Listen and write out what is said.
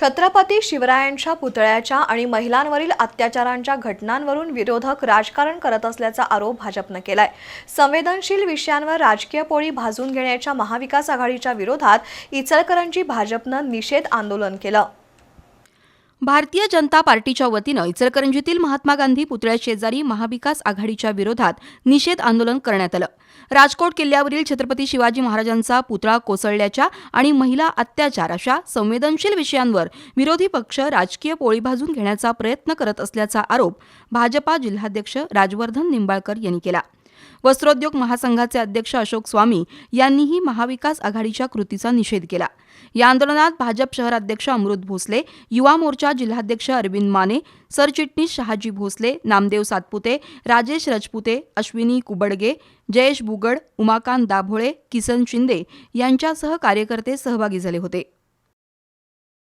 छत्रपती शिवरायांच्या पुतळ्याच्या आणि महिलांवरील अत्याचारांच्या घटनांवरून विरोधक राजकारण करत असल्याचा आरोप भाजपनं केलाय. संवेदनशील विषयांवर राजकीय पोळी भाजून घेण्याच्या महाविकास आघाडीच्या विरोधात इचलकरंजी भाजपनं निषेध आंदोलन केलं. भारतीय जनता पार्टीच्या वतीनं इचलकरंजीतील महात्मा गांधी पुतळ्या शेजारी महाविकास आघाडीच्या विरोधात निषेध आंदोलन करण्यात आलं. राजकोट किल्ल्यावरील छत्रपती शिवाजी महाराजांचा पुतळा कोसळल्याच्या आणि महिला अत्याचार अशा संवेदनशील विषयांवर विरोधी पक्ष राजकीय पोळी भाजून घेण्याचा प्रयत्न करत असल्याचा आरोप भाजपा जिल्हाध्यक्ष राजवर्धन निंबाळकर यांनी केला. वस्त्रोद्योग महासंघाचे अध्यक्ष अशोक स्वामी यांनीही महाविकास आघाडीच्या कृतीचा निषेध केला. या आंदोलनात भाजप शहराध्यक्ष अमृत भोसले युवा मोर्चा जिल्हाध्यक्ष अरविंद माने सरचिटणीस शहाजी भोसले नामदेव सातपुते राजेश रजपुते अश्विनी कुबडगे जयेश बुगड उमाकांत दाभोळे किसन शिंदे यांच्यासह कार्यकर्ते सहभागी झाले होते.